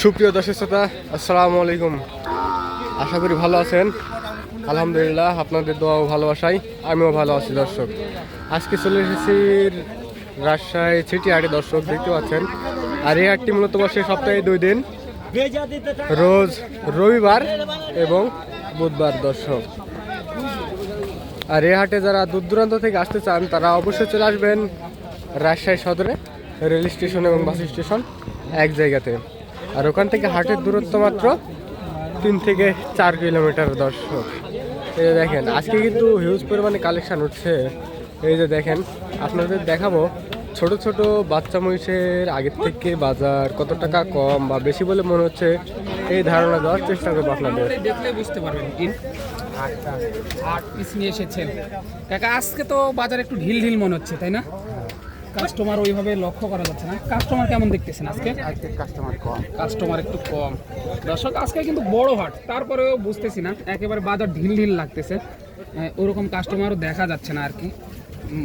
সুপ্রিয় দর্শক শ্রোতা, আসসালামু আলাইকুম। আশা করি ভালো আছেন। আলহামদুলিল্লাহ, আপনাদের দোয়া ও ভালোবাসাই আমিও ভালো আছি দর্শক। আজকে চলে এসেছি রাজশাহী সিটি হাটে দর্শক, দেখতে পাচ্ছেন। আর এই হাটটি মূলত বসে সপ্তাহে দুই দিন, রোজ রবিবার এবং বুধবার দর্শক। আর এই হাটে যারা দূর দূরান্ত থেকে আসতে চান, তারা অবশ্যই চলে আসবেন রাজশাহী সদরে, রেল স্টেশন এবং বাস স্টেশন এক জায়গাতে। আর ওখান থেকে হাটের দূরত্ব মাত্র তিন থেকে চার কিলোমিটার, দর্শক। এই যে দেখেন, আজকে কিন্তু হিউজ পরিমাণে কালেকশান উঠছে। এই যে দেখেন, আপনাদের দেখাবো, ছোট ছোট বাচ্চা মহিষের আগের থেকে বাজার কত টাকা কম বা বেশি বলে মনে হচ্ছে, এই ধারণা দেওয়ার চেষ্টা করব আপনাদের। দেখলে বুঝতে পারবেন আটটা আট পিস নিয়ে এসেছেন। কাকা, আজকে তো বাজার একটু ঢিল ঢিল মনে হচ্ছে, তাই না? কাস্টমার ওইভাবে লক্ষ্য করা যাচ্ছে না। কাস্টমার কেমন দেখতেছেন আজকে? আজকে কাস্টমার কম। কাস্টমার একটু কম। দর্শক আজকে কিন্তু বড় হাট। তারপরেও বুঝতেছি না একেবারে বাজার ঢিল ঢিল লাগতেছে ওরকম কাস্টমারও দেখা যাচ্ছে না আর কি।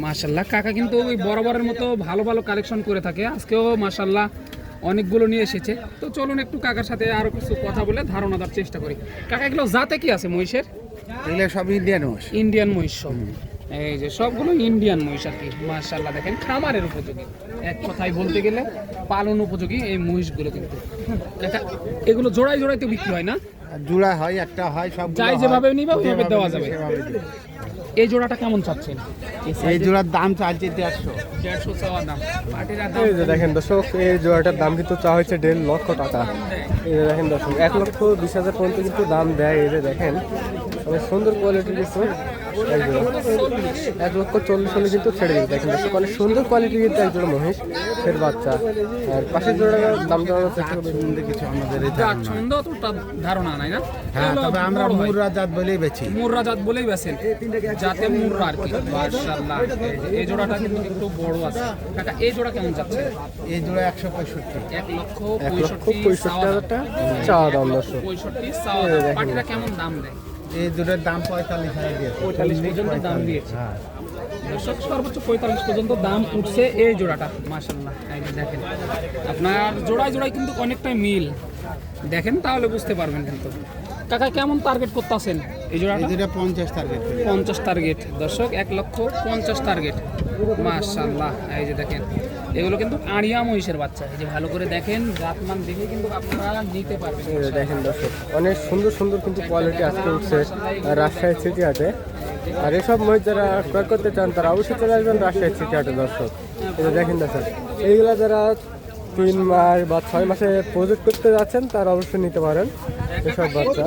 মার্শাল্লাহ কাকা কিন্তু ওই বরাবরের মতো ভালো ভালো কালেকশন করে থাকে। আজকেও মার্শাল্লাহ অনেকগুলো নিয়ে এসেছে। তো চলুন একটু কাকার সাথে আরও কিছু কথা বলে ধারণা দেওয়ার চেষ্টা করি। কাকা এগুলো জাতে কি আছে মহিষের? এগুলো সব ইন্ডিয়ান মোষ ইন্ডিয়ান মহিষ এই যে সবগুলো ইন্ডিয়ান মহিষ আর কি মার্শাল্লাহ দেখেন খামারের উপযোগী। এক কথায় বলতে গেলে পালন উপযোগী এই মহিষগুলো কিন্তু। এগুলো জোড়ায় জোড়ায় তো বিক্রি হয় না? জোড়া হয় একটা হয় সব যাই যেভাবে নিবে ওইভাবে দেওয়া যাবে। এই জোড়াটা কেমন চাচ্ছেন? এই জোড়ার দাম চালছে দেড়শো। দেড়শো চাওয়া দাম। এই যে দেখেন দর্শক এই জোড়াটার দাম কিন্তু চা হয়েছে দেড় লক্ষ টাকা। এই যে দেখেন দর্শক এক লক্ষ বিশ হাজার পর্যন্ত কিন্তু দাম দেয়। এই যে দেখেন সুন্দর কোয়ালিটির কিন্তু এক লক্ষ চল্লিশ হলে কিন্তু ছেড়ে দিবে দেখেন দর্শক অনেক সুন্দর কোয়ালিটির কিন্তু এক জোড়া মহিষ ফের বাচ্চা। আর পাশের জোড়াটার দাম কিছু আমাদের ধারণা। নেই। না? হ্যাঁ তবে আমরা মুররা জাত বলেই বেছি মুর্রা জাত বলেই বেছেন যাতে মুর্রা আর কি। মাশাআল্লাহ। এই জোড়াটা কিন্তু একটু বড় আছে। কাকা এই জোড়া কেমন যাচ্ছে? এই জোড়া একশো পঁয়ষট্টি। এক লক্ষ এক লক্ষ পঁয়ষট্টি পঁয়ষট্টি চাওয়া হাজার টাকা চাওয়া দাম দর্শক। পঁয়ষট্টি চাওয়া দাম। দেখেন। কেমন দাম দেয়? এই জোড়ার দাম পঁয়তাল্লিশ হাজার দিয়েছে। পঁয়তাল্লিশ পর্যন্ত দাম দিয়েছে। হ্যাঁ। দর্শক সর্বোচ্চ পঁয়তাল্লিশ পর্যন্ত দাম উঠছে এই জোড়াটা। মাসাল্লাহ দেখেন। আপনার জোড়ায় জোড়ায় কিন্তু অনেকটাই মিল। দেখেন তাহলে বুঝতে পারবেন কিন্তু। কাকা কেমন টার্গেট করতেছেন? এই এই জোড়াটা জোড়া পঞ্চাশ টার্গেট পঞ্চাশ টার্গেট দর্শক এক লক্ষ পঞ্চাশ টার্গেট মাশাল্লাহ এই যে দেখেন এগুলো কিন্তু আড়িয়া মহিষের বাচ্চা। এই যে ভালো করে দেখেন জাতমান দেখে কিন্তু আপনারা নিতে পারবেন এই দেখেন দর্শক অনেক সুন্দর সুন্দর কিন্তু কোয়ালিটি আজকে উঠছে রাজশাহী সিটি আছে আর এসব মহিষ যারা ক্রয় করতে চান তারা অবশ্যই চলে আসবেন রাজশাহী সিটি হাটে দর্শক। এই দেখেন দর্শক এইগুলা যারা তিন মাস বা ছয় মাসে প্রজেক্ট করতে যাচ্ছেন তার অবশ্যই নিতে পারেন। এসব বাচ্চা।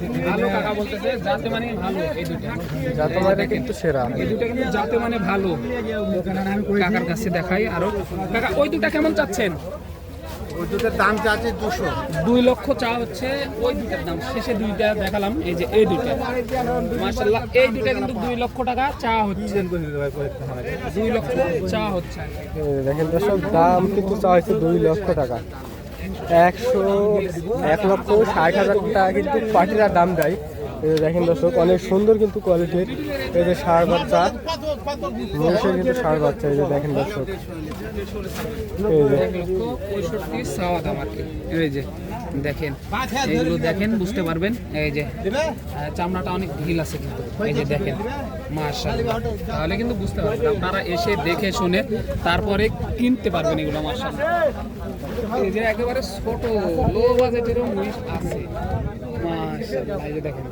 কিন্তু যাতে মানে তোমার কিন্তু সেরা। এই কিন্তু যাতে মানে ভালো। কাকার কাছে দেখাই আরও। কাকা ওই দুটা কেমন চাচ্ছেন? ওই দুটোর দাম চাচ্ছে দুশো। দুই লক্ষ চা হচ্ছে ওই দাম। শেষে দুইটা দেখালাম এই যে এই দুইটা। মার্শাল্লাহ এই দুইটা কিন্তু দুই লক্ষ টাকা চা হচ্ছে। দুই লক্ষ চা হচ্ছে। দেখেন দর্শক দাম কিন্তু চা হয়েছে দুই লক্ষ টাকা। একশো এক লক্ষ ষাট হাজার টাকা কিন্তু পার্টিরা দাম দেয় দেখেন দর্শক, অনেক সুন্দর কিন্তু কোয়ালিটির এই যে সার বাচ্চা। মহিষের কিন্তু সার বাচ্চা, এই যে দেখেন দর্শক। এই যে। এই যে, দেখেন, এইগুলো দেখেন, বুঝতে পারবেন। এই যে চামড়াটা অনেক ঢিল আছে কিন্তু। এই যে দেখেন মার্শাল্লাহ তাহলে কিন্তু বুঝতে পারবেন, আপনারা এসে দেখে শুনে তারপরে কিনতে পারবেন এগুলো মার্শাল্লাহ এই যে একেবারে ছোট লো বাজেটেরও মহিষ আছে। দেখেন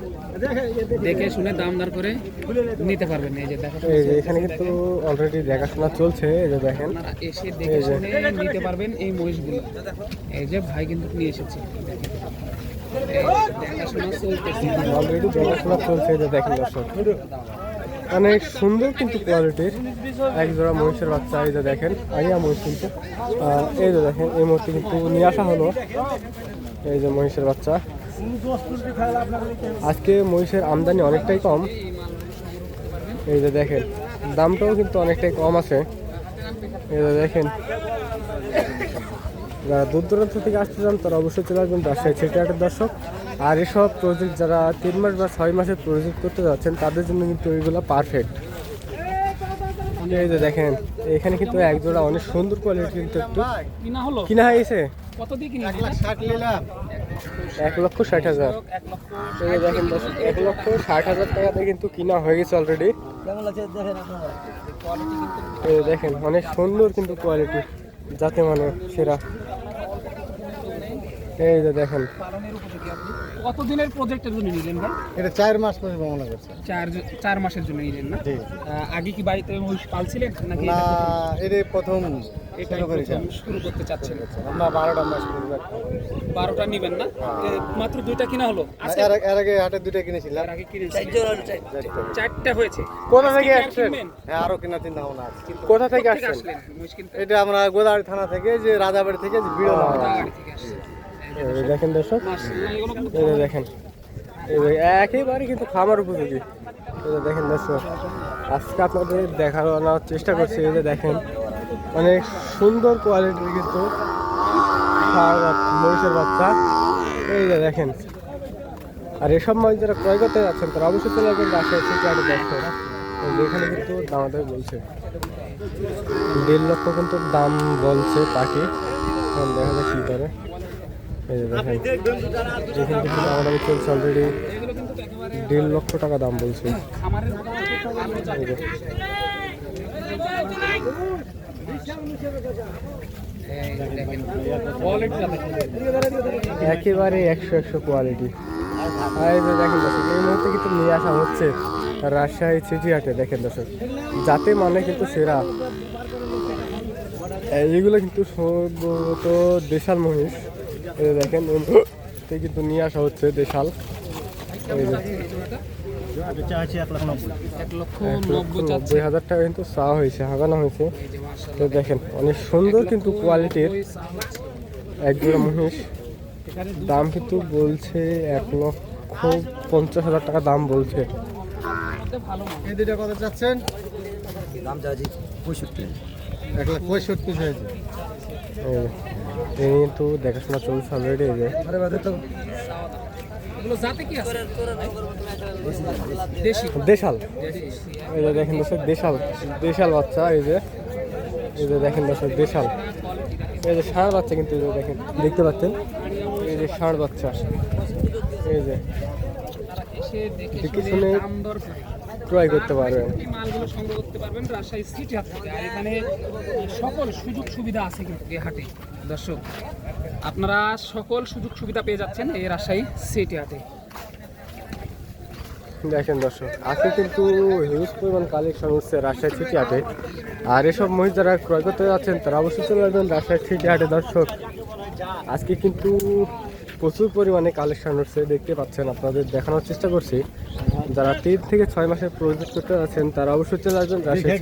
দেখে শুনে দাম দর করে নিতে পারবেন। এই যে এখানে কিন্তু অলরেডি দেখাশোনা চলছে এই যে দেখেন। এসে দেখে শুনে নিতে পারবেন এই মহিষগুলো। এই যে ভাই কিন্তু নিয়ে এসেছে। অলরেডি দেখাশোনা চলছে এই যে দেখেন দর্শক। অনেক সুন্দর কিন্তু কোয়ালিটির এক জোড়া মহিষের বাচ্চা এই যে দেখেন। আইয়া মহিষ কিন্তু এই যে দেখেন এই মুহূর্তে কিন্তু নিয়ে আসা হলো। এই যে মহিষের বাচ্চা। আজকে মহিষের আমদানি অনেকটাই কম। এই যে দেখেন দামটাও কিন্তু অনেকটাই কম আছে। এই যে দেখেন যারা দূর দূরান্ত থেকে আসতে চান তারা অবশ্যই চলে আসবেন রাজশাহী থিয়েটারের দর্শক। আর এসব প্রজেক্ট যারা তিন মাস বা ছয় মাসের প্রজেক্ট করতে যাচ্ছেন তাদের জন্য কিন্তু এইগুলো পারফেক্ট এই যে দেখেন এখানে কিন্তু এক জোড়া অনেক সুন্দর কোয়ালিটি কিন্তু একটু। কিনা হয়ে গেছে কত দিয়ে কিনে এক লক্ষ ষাট হাজার। দেখেন এক লক্ষ ষাট হাজার টাকাতে কিন্তু কিনা হয়ে গেছে অলরেডি দেখেন অনেক সুন্দর কিন্তু কোয়ালিটি যাতে মানে সেরা। এই যে দেখেন। পালনের উপযোগী আপনি। কত দিনের প্রজেক্টের জন্য নিলেন ভাই? এটা চার মাস পর্যন্ত মনে করছে। চার চার মাসের জন্য নিলেন না? জি আগে কি বাড়িতে মহিষ পালছিলেন নাকি না এটা এটা প্রথম শুরু করেছি শুরু করতে চাচ্ছেন। আমরা বারোটা মাস করব বারোটা নিবেন না? এ, মাত্র দুইটা কিনা হলো? এর আগে হাটে দুইটা কিনেছিলাম। এর আগে কিনেছিলেন। চারটা হয়েছে। কোথা থেকে আসছেন? হ্যাঁ আরও কেনার চিন্তা ভাবনা আছে। কোথা থেকে আসছেন? এটা আমরা গোদাগাড়ি থানা থেকে যে রাজাবাড়ি থেকে যে বিড়ো থেকে আসছেন। দেখেন দর্শক দেখেন একেবারে কিন্তু খামার উপযোগী। দেখেন দর্শক, আজকে আপনাদের দেখানোর চেষ্টা করছি যে দেখেন, অনেক সুন্দর কোয়ালিটির কিন্তু মহিষের বাচ্চা। এই যে দেখেন, আর এসব মাছ যারা ক্রয় করতে যাচ্ছেন, তারা অবশ্যই চলে যাবেন রাজশাহী থেকে আরও দর্শক এই এখানে কিন্তু দামাদামি বলছে। দেড় লক্ষ কিন্তু দাম বলছে পাখি। দেখা যাক কী করে। অলরেডি দেড় লক্ষ টাকা দাম বলছে। একেবারে একশো একশো কোয়ালিটি আর দেখেন এই মুহূর্তে কিন্তু নিয়ে আসা হচ্ছে রাজশাহী চিঠিহাটে দেখেন দর্শক। যাতে মানে কিন্তু সেরা। এইগুলো কিন্তু সম্ভবত দেশাল মহিষ। এই দেখেন কিন্তু নিয়ে আসা হচ্ছে দেশাল। নব্বই হাজার টাকা কিন্তু চাওয়া হয়েছে হাগানো হয়েছে। তো দেখেন অনেক সুন্দর কিন্তু কোয়ালিটির চা। এক জোড়া মহিষ। দাম কিন্তু বলছে এক লক্ষ পঞ্চাশ হাজার টাকা দাম বলছে। মধ্যে এই দুইটা কত চাচ্ছেন? দাম চাচ্ছি পঁয়ষট্টি। এক লাখ পঁয়ষট্টি হয়েছে। এই এই কিন্তু দেখাশোনা চলছে অলরেডি এই যে। দেশাল। এই যে দেখেন দর্শক, দেশাল। দেশাল বাচ্চা, এই যে। এই যে দেখেন দর্শক, দেশাল। এই যে ষাঁড় বাচ্চা কিন্তু এই যে দেখেন, দেখতে পাচ্ছেন? এই যে ষাঁড় বাচ্চা। এই যে। দেখে শুনে ক্রয় করতে পারবেন মালগুলো সংগ্রহ করতে পারবেন রাজশাহী সিটি হাট থেকে। আর এখানে সকল সুযোগ সুবিধা আছে কিন্তু এই হাটে। দর্শক আপনারা সকল সুযোগ সুবিধা পেয়ে যাচ্ছেন এই রাজশাহী সিটি হাটে। দেখেন দর্শক আজকে কিন্তু হিউজ পরিমাণ কালেকশন হচ্ছে রাজশাহী সিটি হাটে। আর এসব মহিষ যারা ক্রয় করতে যাচ্ছেন তারা অবশ্যই চলে আসবেন রাজশাহী সিটি হাটে দর্শক। আজকে কিন্তু প্রচুর পরিমাণে কালেকশন হচ্ছে দেখতে পাচ্ছেন আপনাদের দেখানোর চেষ্টা করছি। যারা তিন থেকে ছয় মাসের প্রজেক্ট করতে আছেন তারা অবশ্যই চলে আসবেন রাজশাহী